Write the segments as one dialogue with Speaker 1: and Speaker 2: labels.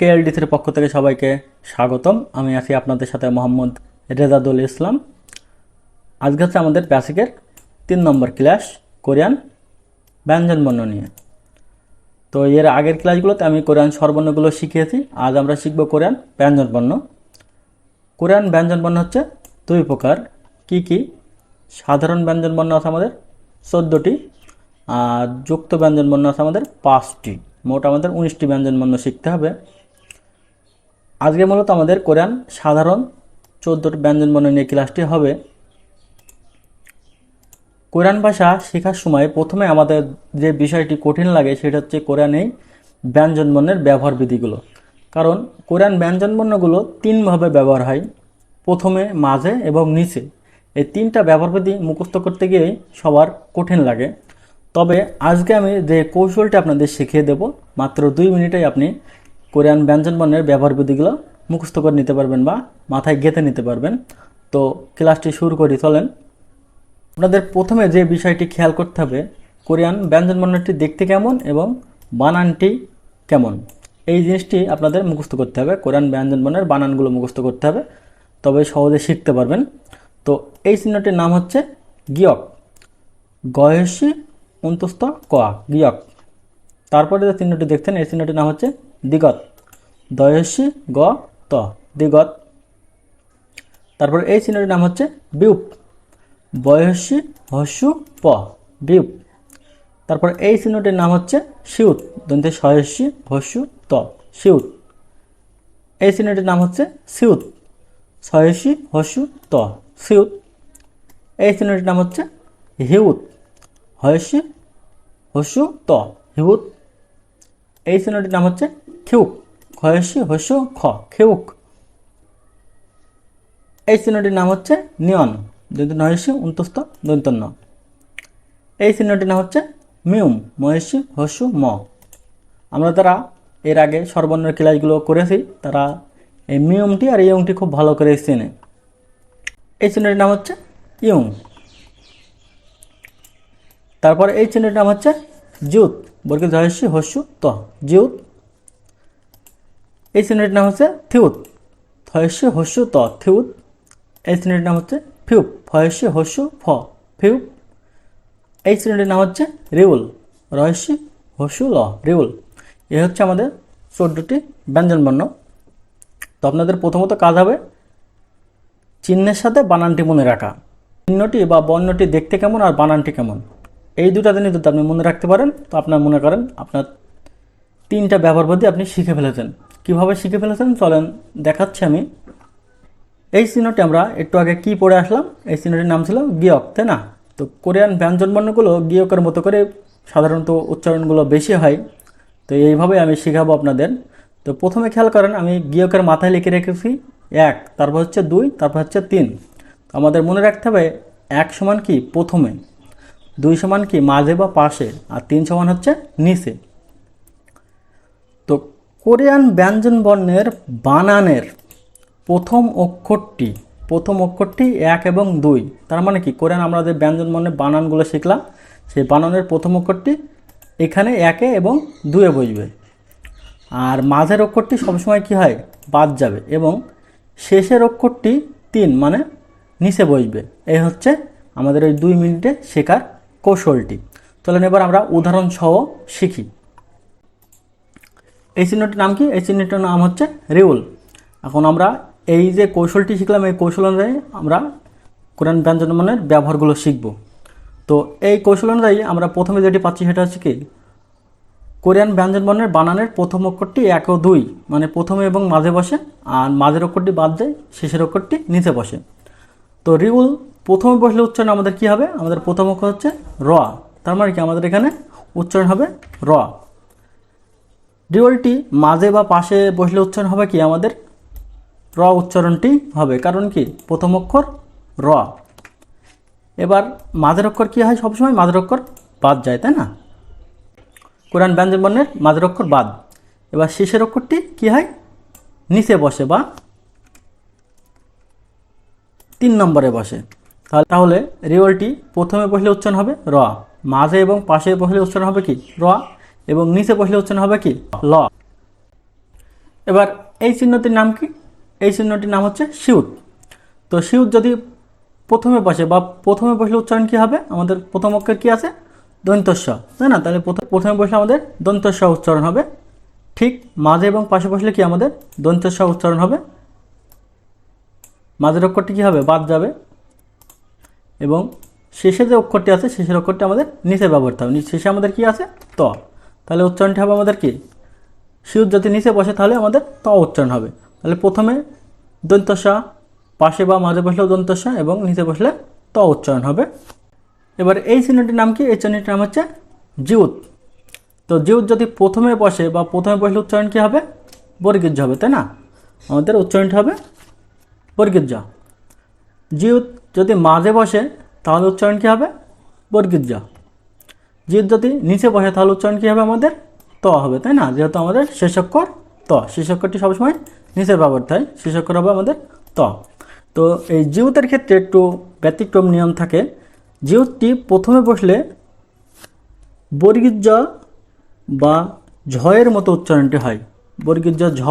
Speaker 1: কেএলডিসির পক্ষ থেকে সবাইকে স্বাগতম। আমি আছি আপনাদের সাথে মোহাম্মদ রেজাদুল ইসলাম। আজকে হচ্ছে আমাদের বেসিকের তিন নম্বর ক্লাস কোরিয়ান ব্যঞ্জনবর্ণ নিয়ে। তো এর আগের ক্লাসগুলোতে আমি কোরিয়ান স্বরবর্ণগুলো শিখিয়েছি। আজ আমরা শিখব কোরিয়ান ব্যঞ্জনবর্ণ কোরিয়ান ব্যঞ্জনবর্ণ হচ্ছে দুই প্রকার। কি কি? সাধারণ ব্যঞ্জনবর্ণ আছে আমাদের চোদ্দোটি, আর যুক্ত ব্যঞ্জনবর্ণ আছে আমাদের পাঁচটি। মোট আমাদের উনিশটি ব্যঞ্জনবর্ণ শিখতে হবে। আজকে মূলত আমাদের কোরিয়ান সাধারণ চোদ্দোটি ব্যঞ্জনবর্ণ নিয়ে ক্লাসটি হবে। কোরআন ভাষা শেখার সময় প্রথমে আমাদের যে বিষয়টি কঠিন লাগে সেটা হচ্ছে কোরআনেই ব্যঞ্জনবর্ণের ব্যবহার বিধিগুলো। কারণ কোরআন ব্যঞ্জনবর্ণগুলো তিনভাবে ব্যবহার হয়, প্রথমে মাঝে এবং নিচে। এই তিনটা ব্যবহার বিধি মুখস্থ করতে গিয়েই সবার কঠিন লাগে। তবে আজকে আমি যে কৌশলটি আপনাদের শিখিয়ে দেব, মাত্র দুই মিনিটেই আপনি কোরিয়ান ব্যঞ্জনবর্ণের ব্যবহার বিধিগুলো মুখস্থ করে নিতে পারবেন বা মাথায় গেঁথে নিতে পারবেন। তো ক্লাসটি শুরু করি, চলেন। আপনাদের প্রথমে যে বিষয়টি খেয়াল করতে হবে, কোরিয়ান ব্যঞ্জনবর্ণটি দেখতে কেমন এবং বানানটি কেমন? এই জিনিসটি আপনাদের মুখস্থ করতে হবে, কোরিয়ান ব্যঞ্জনবর্ণের বানানগুলো মুখস্থ করতে হবে, তবে সহজে শিখতে পারবেন। তো এই চিহ্নটির নাম হচ্ছে গিয়ক। গয়সী অন্তস্থ ক গিয়ক। তারপরে যে চিহ্নটি দেখছেন, এই চিহ্নটির নাম হচ্ছে দিগত। দয়সী গ ত। দিগত। তারপর এই চিহ্নটির নাম হচ্ছে বিউপ। বয়সী হস্যু প। বিউপ। তারপর এই চিহ্নটির নাম হচ্ছে শিউত দন্তে সয়সী হস্যু ত। শিউত এই চিহ্নটির নাম হচ্ছে সিউত। ছয়সী হস্যু ত। সিউত। এই চিহ্নটির নাম হচ্ছে হিউত। হয়সী হস্যু ত। হিউত। এই চিহ্নটির নাম হচ্ছে খিউক ক্ষয়সী হস্যু, খ, খেউক। এই চিহ্নটির নাম হচ্ছে নিয়ন দন্ত নয়সী উন্তস্ত দন্তন্য এই চিহ্নটির নাম হচ্ছে মিউম মহেশী হস্যু, ম। আমরা তারা এর আগে সর্বর্ণের ক্লাসগুলো করেছি, তারা এই মিউমটি আর ইয়ংটি খুব ভালো করে চেনে। এই চিহ্নটির নাম হচ্ছে ইয়ং। তারপর এই চিহ্নটির নাম হচ্ছে জুত বর্গে জয়সী হস্যু, ত। জিউত এই চিহ্নটির নাম হচ্ছে থিউত। থয়সী হস্যু ত, থিউত। এই শ্রেণির নাম হচ্ছে ফিউপ। ফয়সী হস্যু ফ, ফিউপ। এই শ্রেণীটির নাম হচ্ছে রিউল। রহস্যি হস্যু ল, রিউল। এ হচ্ছে আমাদের চোদ্দটি ব্যঞ্জনবর্ণ তো আপনাদের প্রথমত কাজ হবে চিহ্নের সাথে বানানটি মনে রাখা। চিহ্নটি বা বর্ণটি দেখতে কেমন আর বানানটি কেমন? এই দুটা জিনিস যদি আপনি মনে রাখতে পারেন, তো আপনার মনে করেন আপনার তিনটা ব্যবহার আপনি শিখে ফেলেছেন। কীভাবে শিখে ফেলেছেন চলেন দেখাচ্ছি আমি। এই চিহ্নটি আমরা একটু আগে কি পড়ে আসলাম? এই চিহ্নটির নাম ছিল গিয়ক, তাই না? তো কোরিয়ান ব্যঞ্জনবর্ণগুলো গিয়কের মতো করে সাধারণত উচ্চারণগুলো বেশি হয়। তো এইভাবে আমি শেখাবো আপনাদের। তো প্রথমে খেয়াল করেন, আমি গিয়কের মাথায় লিখে রেখেছি এক, তারপর হচ্ছে দুই, তারপর হচ্ছে তিন। আমাদের মনে রাখতে হবে, এক সমান কি? প্রথমে। দুই সমান কি? মাঝে বা পাশে। আর তিন সমান হচ্ছে নিচে। কোরিয়ান ব্যঞ্জনবর্ণের বানানের প্রথম অক্ষরটি প্রথম অক্ষরটি এক এবং দুই। তার মানে কি? কোরিয়ান আমরা যে ব্যঞ্জনবর্ণের বানানগুলো শিখলাম, সেই বানানের প্রথম অক্ষরটি এখানে একে এবং দুয়ে বসবে। আর মাঝের অক্ষরটি সবসময় কি হয়? বাদ যাবে এবং শেষের অক্ষরটি তিন মানে নিচে বসবে। এই হচ্ছে আমাদের ওই দুই মিনিটে শেখার কৌশলটি। চলেন এবার আমরা উদাহরণ সহ শিখি। এই চিহ্নটির নাম কি? এই চিহ্নটির নাম হচ্ছে রিউল। এখন আমরা এই যে কৌশলটি শিখলাম, এই কৌশল অনুযায়ী আমরা কোরআন ব্যঞ্জনমানের ব্যবহারগুলো শিখব। তো এই কৌশল অনুযায়ী আমরা প্রথমে যেটি পাচ্ছি সেটা হচ্ছে কি? কোরিয়ান ব্যঞ্জনবর্ণের বানানের প্রথম অক্ষরটি এক ও দুই মানে প্রথমে এবং মাঝে বসে, আর মাঝের অক্ষরটি বাদ দেয় শেষের অক্ষরটি নিচে বসে। তো রিউল, প্রথমে বসলে উচ্চারণ আমাদের কি হবে? আমাদের প্রথম অক্ষর হচ্ছে র। তার মানে কি? আমাদের এখানে উচ্চারণ হবে র। রিউলটি মাঝে বা পাশে বসলে উচ্চারণ হবে কি? আমাদের র উচ্চারণটি হবে। কারণ কি? প্রথম অক্ষর র। এবার মাঝের অক্ষর কী হয়? সবসময় মাঝের অক্ষর বাদ যায়, তাই না? কোরআন ব্যঞ্জনবর্ণের মাঝের অক্ষর বাদ। এবার শেষের অক্ষরটি কি হয়? নিচে বসে বা তিন নম্বরে বসে। তাহলে তাহলে রিওলটি প্রথমে বসলে উচ্চারণ হবে র। মাঝে এবং পাশে বসলে উচ্চারণ হবে কি? র। এবং নিচে বসলে উচ্চারণ হবে কি? ল। এবার এই চিহ্নটির নাম কি? এই চিহ্নটির নাম হচ্ছে সিউত। তো সিউত যদি প্রথমে বসে বা প্রথমে বসলে উচ্চারণ কি হবে? আমাদের প্রথম অক্ষর কি আছে? দন্তস্ব তাই না? তাহলে প্রথমে বসলে আমাদের দন্তস্ব উচ্চারণ হবে। ঠিক মাঝে এবং পাশে বসলে কি আমাদের দন্তস্ব উচ্চারণ হবে? মাঝের অক্ষরটি কী হবে? বাদ যাবে। এবং শেষে যে অক্ষরটি আছে, শেষের অক্ষরটি আমাদের নিচে ব্যবহৃত হবে। শেষে আমাদের কি আছে? ত। তাহলে উচ্চারণটি হবে আমাদের কি? শিউর যদি নিচে বসে, তাহলে আমাদের ত উচ্চারণ হবে। তাহলে প্রথমে দন্তসা পাশে বা মাঝে বসলেও দন্তসা এবং নিচে বসলে ত উচ্চারণ হবে। এবার এই চিহ্নটির নাম কি? এই চিহ্নটির নাম হচ্ছে জিউত তো জিউত যদি প্রথমে বসে বা প্রথমে বসলে উচ্চারণ কী হবে? বর্গীর্য হবে, তাই না? আমাদের উচ্চারণটি হবে বর্গীর্য জিউত যদি মাঝে বসে, তাহলে উচ্চারণ কী হবে? বর্গীর্য জিউত যদি নিচে বসে তাহলে উচ্চারণ কী হবে আমাদের ত হবে, তাই না? যেহেতু আমাদের শেষ অক্ষর ত। শেষ অক্ষরটি সবসময় নিচে ব্যবহৃত হয় শেষ অক্ষর হবে আমাদের ত। তো এই জিউতের ক্ষেত্রে একটু ব্যতিক্রম নিয়ম থাকে। জিউতটি প্রথমে বসলে বর্গীর্য বা ঝয়ের মতো উচ্চারণটি হয়। বর্গীর্য ঝ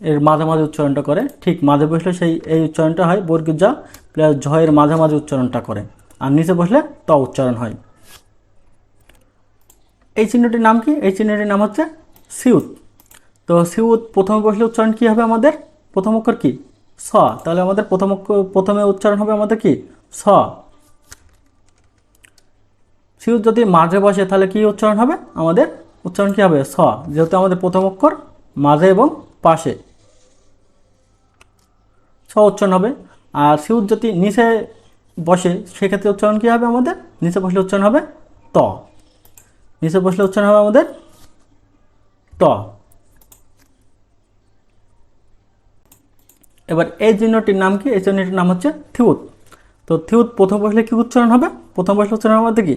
Speaker 1: এর মাঝে মাঝে উচ্চারণটা করে। ঠিক মাঝে বসলে সেই, এই উচ্চারণটা হয়। বর্গীর্য প্লাস ঝয়ের মাঝে মাঝে উচ্চারণটা করে। আর নিচে বসলে ত উচ্চারণ হয়। এই চিহ্নটির নাম কি? এই চিহ্নটির নাম হচ্ছে সিউত। তো সিউত প্রথমে বসলে উচ্চারণ কি হবে আমাদের? প্রথম অক্ষর কি? স। তাহলে আমাদের প্রথম প্রথমে উচ্চারণ হবে আমাদের কি? স। সিউত যদি মাঝে বসে, তাহলে কি উচ্চারণ হবে? আমাদের উচ্চারণ কি হবে? স। যেহেতু আমাদের প্রথম অক্ষর মাঝে এবং পাশে। স উচ্চারণ হবে। আর সিউত যদি নিচে বসে, সেক্ষেত্রে উচ্চারণ কি হবে আমাদের? নিচে বসলে উচ্চারণ হবে ত। নিচে বসলে উচ্চারণ হবে আমাদের ত এবার এই চিহ্নটির নাম কি? এই চিহ্নটির নাম হচ্ছে থিউত। তো থিউত প্রথম বসলে কি উচ্চারণ হবে? প্রথম বসলে উচ্চারণ হবে আমাদের কি?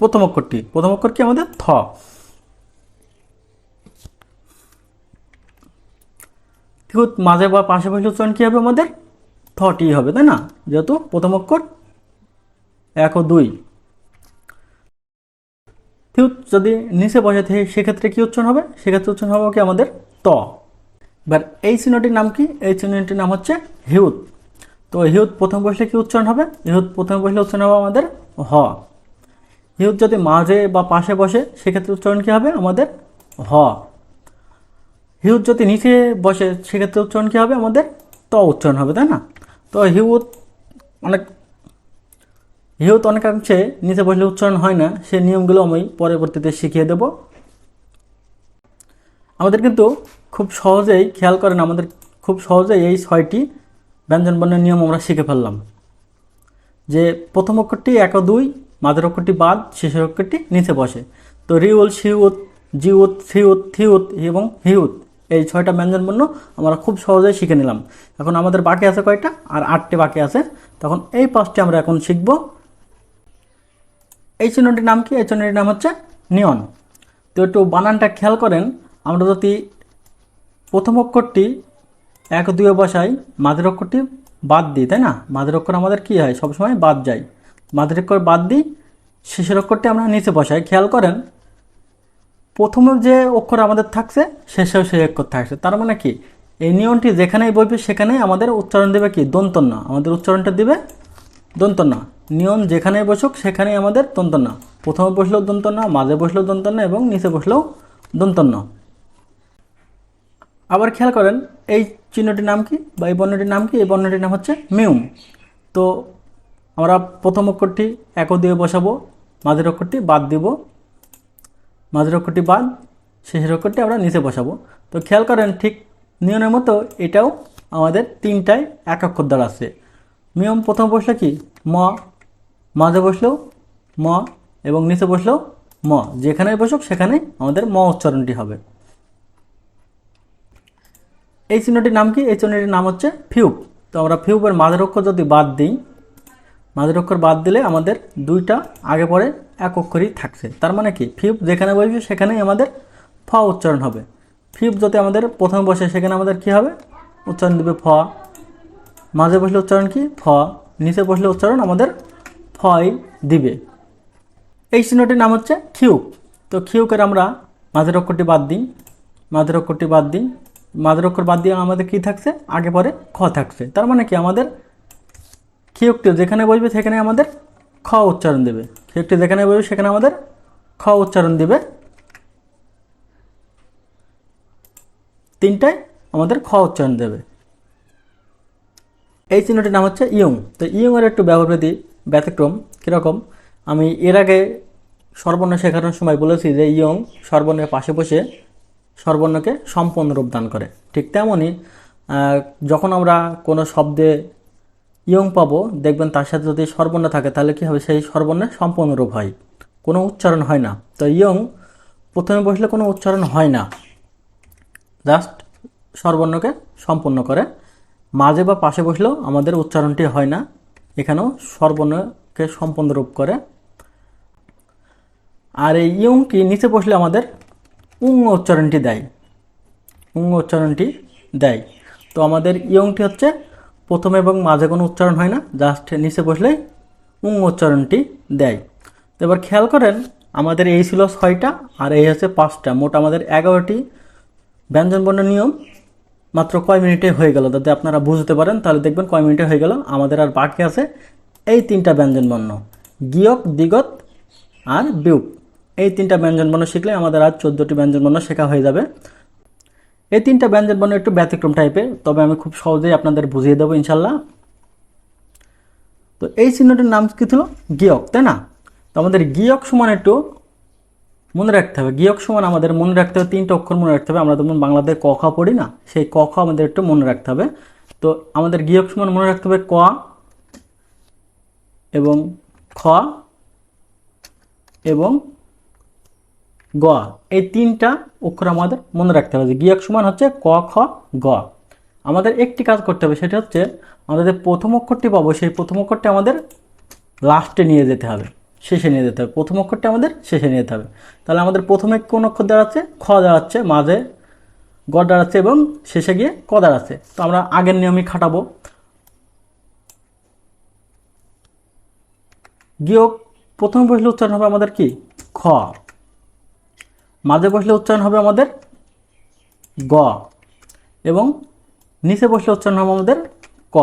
Speaker 1: প্রথম অক্ষরটি। প্রথম অক্ষর কি আমাদের? থ। থিউত মাঝে বা পাশে বসলে উচ্চারণ কি হবে আমাদের? থটি হবে, তাই না? যেহেতু প্রথম অক্ষর এক ও দুই। যদি নিচে বসে থাকে, সেক্ষেত্রে কি উচ্চারণ হবে? সেক্ষেত্রে উচ্চারণ হবে কি আমাদের ত। এবার এই চিহ্নটির নাম কি? এই চিহ্নটির নাম হচ্ছে হিউত। তো হিউত প্রথম বসলে কি উচ্চারণ হবে? হিউত প্রথমে বসলে উচ্চারণ হবে আমাদের হ। হিউত যদি মাঝে বা পাশে বসে, সেক্ষেত্রে উচ্চারণ কি হবে? আমাদের হ। হিউত যদি নিচে বসে, সেক্ষেত্রে উচ্চারণ কি হবে? আমাদের ত উচ্চারণ হবে, তাই না? তো হিউত অনেক হিউত অনেকাংশে নিচে বসলে উচ্চারণ হয় না, সে নিয়মগুলো আমি পরবর্তীতে শিখিয়ে দেব। আমাদের কিন্তু খুব সহজেই খেয়াল করেন, আমাদের খুব সহজেই এই ছয়টি ব্যঞ্জন বর্ণের নিয়ম আমরা শিখে ফেললাম। যে প্রথম অক্ষরটি এক দুই, মাঝের অক্ষরটি বাদ, শেষের অক্ষরটি নিচে বসে। তো রিউল শিউত জিউত সিউত থিউত এবং হিউত এই ছয়টা ব্যঞ্জন বর্ণ আমরা খুব সহজেই শিখে নিলাম। এখন আমাদের বাকি আছে কয়টা? আর আটটি বাকি আছে। তখন এই পাঁচটি আমরা এখন শিখব। এই চিহ্নটির নাম কি? এই চিহ্নটির নাম হচ্ছে নিয়ন তো একটু বানানটা খেয়াল করেন, আমরা যদি প্রথম অক্ষরটি এক দুয়ে বসাই মাঝের অক্ষরটি বাদ দিই, তাই না? মাঝের অক্ষর আমাদের কি হয়? সবসময় বাদ যায়। মাঝের অক্ষর বাদ দিই, শেষের অক্ষরটি আমরা নিচে বসাই। খেয়াল করেন, প্রথমে যে অক্ষর আমাদের থাকছে, শেষেও সেই অক্ষর থাকছে। তার মানে কি? এই নিয়মটি যেখানেই বইবে, সেখানেই আমাদের উচ্চারণ দেবে কি? দন্তন্য। আমাদের উচ্চারণটা দিবে দন্তন্য নিয়ম যেখানেই বসুক, সেখানেই আমাদের দন্তনা প্রথমে বসলেও দন্তনা মাঝে বসলেও দন্তন্য এবং নিচে বসলেও দন্তন্য আবার খেয়াল করেন, এই চিহ্নটির নাম কি বা এই বর্ণটির নাম কি? এই বর্ণটির নাম হচ্ছে মিউম। তো আমরা প্রথম অক্ষরটি এক দিয়ে বসাবো, মাঝের অক্ষরটি বাদ দিব। মাঝের অক্ষরটি বাদ, শেষের অক্ষরটি আমরা নিচে বসাবো। তো খেয়াল করেন, ঠিক নিয়মের মতো এটাও আমাদের তিনটায় এক অক্ষর দ্বারা আছে। নিয়ম প্রথম বসলে কি? ম। মাঝে বসলেও ম এবং নিচে বসলেও ম। যেখানেই বসুক সেখানেই আমাদের ম উচ্চারণটি হবে। এই চিহ্নটির নাম কি? এই চিহ্নটির নাম হচ্ছে ফিউব। তো আমরা ফিউবের মাঝের অক্ষর যদি বাদ দিই, মাঝের অক্ষর বাদ দিলে আমাদের দুইটা আগে পরে এক অক্ষরই থাকছে। তার মানে কি? ফিউব যেখানে বসবে সেখানেই আমাদের ফ উচ্চারণ হবে। ফিউব যদি আমাদের প্রথমে বসে সেখানে আমাদের কি হবে? উচ্চারণ দেবে ফ। মাঝে বসলে উচ্চারণ কি? ফ। নিচে বসলে উচ্চারণ আমাদের ফই দিবে। এই চিহ্নটির নাম হচ্ছে খিউক তো খিউকের আমরা মাঝের অক্ষরটি বাদ দিই। মাঝের অক্ষরটি বাদ দিই। মাঝের অক্ষর বাদ দিয়ে আমাদের কি থাকছে? আগে পরে খ থাকছে। তার মানে কি? আমাদের ক্ষিয়কটি যেখানে বসবে সেখানে আমাদের খ উচ্চারণ দেবে। ক্ষিয়কটি যেখানে বসবে সেখানে আমাদের খ উচ্চারণ দেবে। তিনটায় আমাদের খ উচ্চারণ দেবে। এই চিহ্নটির নাম হচ্ছে ইয়ং। তো ইয়ং এর একটু ব্যবহৃতি ব্যতিক্রম কীরকম? আমি এর আগে সর্বর্ণ শেখানোর সময় বলেছি যে ইয়ং সর্বর্ণের পাশে বসে সর্বর্ণকে সম্পন্ন রূপ দান করে। ঠিক তেমনই যখন আমরা কোনো শব্দে ইয়ং পাবো, দেখবেন তার সাথে যদি সর্বর্ণ থাকে, তাহলে কী হবে? সেই সর্বর্ণের সম্পূর্ণ রূপ হয়। কোনো উচ্চারণ হয় না। তো ইয়ং প্রথমে বসলে কোনো উচ্চারণ হয় না। জাস্ট সর্বর্ণকে সম্পূর্ণ করে মাঝে বা পাশে বসলেও আমাদের উচ্চারণটি হয় না। এখানেও সর্বর্ণকে সম্পূর্ণ রূপ করে। আর এই ইয়ং কি নিচে বসলে আমাদের উং উচ্চারণটি দেয়। উং উচ্চারণটি দেয়। তো আমাদের ইয়ংটি হচ্ছে প্রথমে এবং মাঝে কোনো উচ্চারণ হয় না জাস্ট নিচে বসলেই উং উচ্চারণটি দেয়। তো এবার খেয়াল করেন, আমাদের এই ছিল ছয়টা আর এই হচ্ছে পাঁচটা। মোট আমাদের এগারোটি ব্যঞ্জনবর্ণ নিয়ম। মাত্র কয় মিনিটে হয়ে গেল? যাতে আপনারা বুঝতে পারেন, তাহলে দেখবেন কয় মিনিটে হয়ে গেল। আমাদের আর বাকি আছে এই তিনটা ব্যঞ্জনবর্ণ গিয়ক, দিগত আর বিউপ এই তিনটা ব্যঞ্জনবর্ণ শিখলে আমাদের আর চোদ্দোটি ব্যঞ্জনবর্ণ শেখা হয়ে যাবে। এই তিনটা ব্যঞ্জনবর্ণ একটু ব্যতিক্রম টাইপের, তবে আমি খুব সহজেই আপনাদের বুঝিয়ে দেবো ইনশাল্লাহ তো এই চিহ্নটির নাম কি ছিল? গিয়ক, তাই না? তো আমাদের গিয়ক সমান একটু মনে রাখতে হবে, গিয়ক সমান আমাদের মনে রাখতে হবে, তিনটা অক্ষর মনে রাখতে হবে, আমরা যেমন বাংলাতে ক, খ পড়ি না, সেই ক, খ আমাদের একটু মনে রাখতে হবে। তো আমাদের গিয়ক সমান মনে রাখতে হবে ক এবং খ এবং গ। এই তিনটা অক্ষর আমাদের মনে রাখতে হবে যে গিয়ক সমান হচ্ছে ক, খ, গ। আমাদের একটি কাজ করতে হবে, সেটা হচ্ছে আমাদের যে প্রথম অক্ষরটি পাবো, সেই প্রথম অক্ষরটি আমাদের লাস্টে নিয়ে যেতে হবে। শেষে নিয়ে যেতে হবে। প্রথম অক্ষরটি আমাদের শেষে নিয়ে যেতে হবে। তাহলে আমাদের প্রথমে কোন অক্ষর দাঁড়াচ্ছে? খ দাঁড়াচ্ছে, মাঝে গ দাঁড়াচ্ছে এবং শেষে গিয়ে ক দাঁড়াচ্ছে। তো আমরা আগের নিয়মই খাটাবো। গিয়ক প্রথমে বসলে উচ্চারণ হবে আমাদের কি? খ। মাঝে বসলে উচ্চারণ হবে আমাদের গ এবং নিচে বসলে উচ্চারণ হবে আমাদের ক।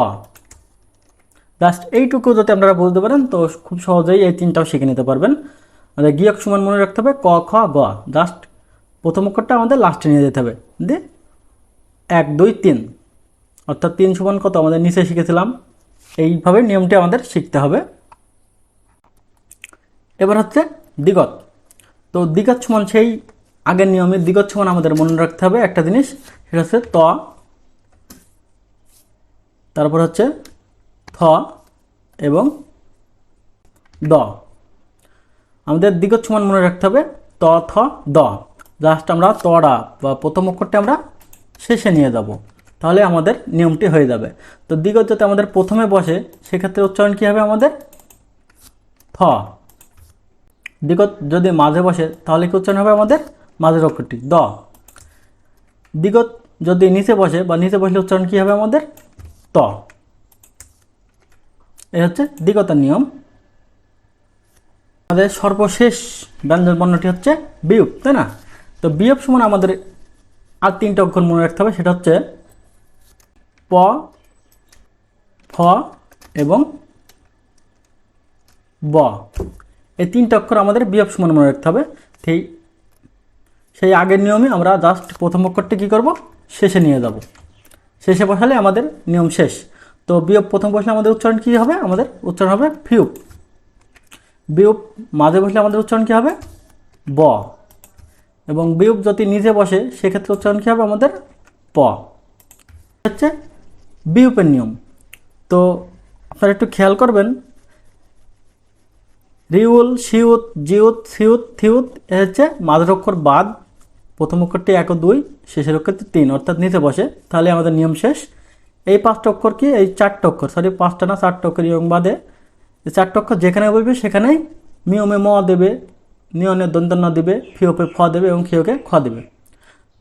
Speaker 1: জাস্ট এইটুকু যাতে আপনারা বুঝতে পারেন, তো খুব সহজেই এই তিনটাও শিখে নিতে পারবেন। আমাদের গিয়ক সমান মনে রাখতে হবে, ক, খ, গ। জাস্ট প্রথম অক্ষরটা আমাদের লাস্টে নিয়ে যেতে হবে। দিয়ে এক, দুই, তিন। অর্থাৎ তিন সমান কত? আমাদের নিচে শিখেছিলাম। এইভাবে নিয়মটি আমাদের শিখতে হবে। এবার হচ্ছে দিগত তো দিগত সমান সেই আগের নিয়মে দিগত সমান আমাদের মনে রাখতে হবে একটা জিনিস, সেটা হচ্ছে ত। তারপর হচ্ছে থ এবং দ। আমাদের দিগত সমান মনে রাখতে হবে, ত, থ, দ। জাস্ট আমরা তড়া বা প্রথম অক্ষরটা আমরা শেষে নিয়ে যাব। তাহলে আমাদের নিয়মটি হয়ে যাবে। তো দিগত যাতে আমাদের প্রথমে বসে, সেক্ষেত্রে উচ্চারণ কী হবে আমাদের? থ। দিগত যদি মাঝে বসে, তাহলে কি উচ্চারণ হবে আমাদের? মাঝের অক্ষরটি, দ। দিগত যদি নিচে বসে বা নিচে বসলে উচ্চারণ কী হবে আমাদের? ত। এই হচ্ছে দিগতার নিয়ম। আমাদের সর্বশেষ ব্যঞ্জন বর্ণটি হচ্ছে বিয়োগ, তাই না? তো বিয়োগ সমান আমাদের আর তিনটা অক্ষর মনে রাখতে হবে, সেটা হচ্ছে প, ফ এবং ব। এই তিনটা অক্ষর আমাদের বিয়োগ সমান মনে রাখতে হবে। সেই সেই আগের নিয়মে আমরা জাস্ট প্রথম অক্ষরটি কী করব? শেষে নিয়ে যাব। শেষে বসালে আমাদের নিয়ম শেষ। তো বিয়োগ প্রথম বসলে আমাদের উচ্চারণ কী হবে? আমাদের উচ্চারণ হবে ফিউপ বিয়োগ মাঝে বসলে আমাদের উচ্চারণ কী হবে? ব। এবং বিয়োগ যদি নিজে বসে, সেক্ষেত্রে উচ্চারণ কী হবে? আমাদের প। হচ্ছে বিউপের নিয়ম। তো আপনারা একটু খেয়াল করবেন। রিউল শিউত জিউত, সিউত, থিউত, এ হচ্ছে মাঝের অক্ষর বাদ। প্রথম অক্ষরটি এক ও দুই, শেষের অক্ষরটি তিন, অর্থাৎ নিচে বসে। তাহলে আমাদের নিয়ম শেষ। এই পাঁচটা অক্ষর কি? এই চারটা অক্ষর সরি পাঁচটা না চারটা অক্ষর নিয়ম বাদে। এই চারটা অক্ষর যেখানে বলবে, সেখানেই নিয়মে ম দেবে, নিয়নে দন্তন্য দেবে ফিওপে ফ দেবে এবং খিওকে খ দেবে।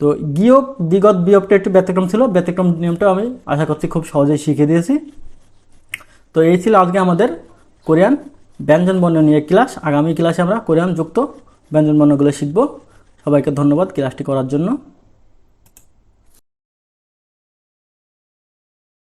Speaker 1: তো গিয়ক দিগত বিয়োগটা একটু ব্যতিক্রম ছিল, ব্যতিক্রম নিয়মটা আমি আশা করছি খুব সহজেই শিখে দিয়েছি। তো এই ছিল আজকে আমাদের কোরিয়ান ব্যঞ্জন বর্ণ নিয়ে ক্লাস। আগামী ক্লাসে আমরা কোরিয়ান যুক্ত ব্যঞ্জন বর্ণগুলো শিখব। সবাইকে ধন্যবাদ ক্লাসটি করার জন্য।